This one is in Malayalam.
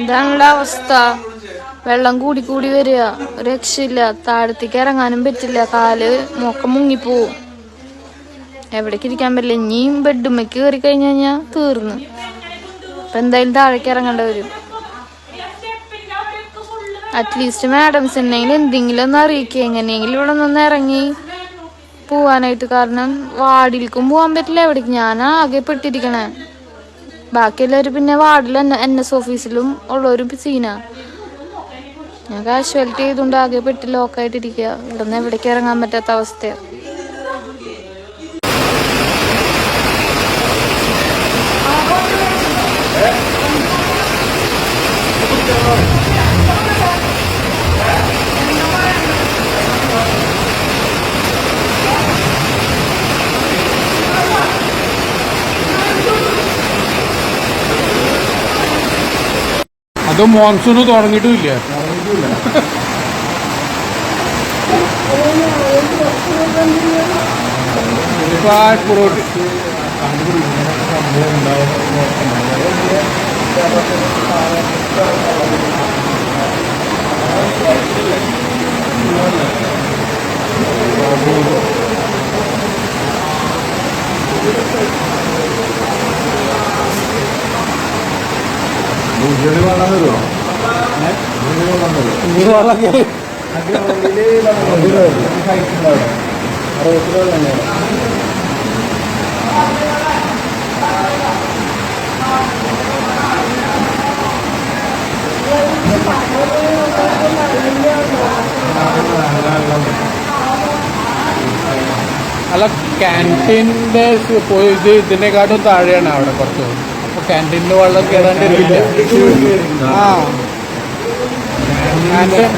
ഇതാണുള്ള അവസ്ഥ? വെള്ളം കൂടി കൂടി വരിക. രക്ഷയില്ല. താഴത്തേക്ക് ഇറങ്ങാനും പറ്റില്ല. കാൽ മൊക്കം മുങ്ങിപ്പോവും. എവിടേക്ക് ഇരിക്കാൻ പറ്റില്ല. ഇനിയും ബെഡ്മയ്ക്ക് കയറി കഴിഞ്ഞു കഴിഞ്ഞാ തീർന്നു. അപ്പൊ എന്തായാലും താഴേക്ക് ഇറങ്ങേണ്ട വരും. അറ്റ്ലീസ്റ്റ് മാഡംസ് എന്നെങ്കിലും എന്തെങ്കിലും ഒന്ന് അറിയിക്കുക എങ്ങനെയെങ്കിലും ഇവിടെ നിന്ന് ഇറങ്ങി. പോവാനായിട്ട് കാരണം വാർഡിലേക്കും പോവാൻ പറ്റില്ല എവിടേക്ക്. ഞാൻ ആകെ പെട്ടിരിക്കണേ. ബാക്കിയെല്ലാവരും പിന്നെ വാർഡിൽ എൻ എസ് ഓഫീസിലും ഉള്ളവരും സീനാ. ഞാൻ കാഷ്വാലിറ്റി ചെയ്തുകൊണ്ട് ആകെ പെട്ടി ലോക്കായിട്ടിരിക്കുക ഇവിടെ നിന്ന് എവിടേക്ക് ഇറങ്ങാൻ പറ്റാത്ത അവസ്ഥയാണ് അത് മോൺസൂൺ തുടങ്ങിയിട്ടുമില്ല? പുറകോട്ട് അല്ല ക്യാന്റീന്റെ പോയി ഇത് ഇതിനെക്കാട്ടും താഴെയാണ് അവിടെ കുറച്ച്. അപ്പോൾ ക്യാന്റീനിൽ വെള്ളം കയറാണ്ടിരിക്കില്ല ആ. ക്യാന്റീൻ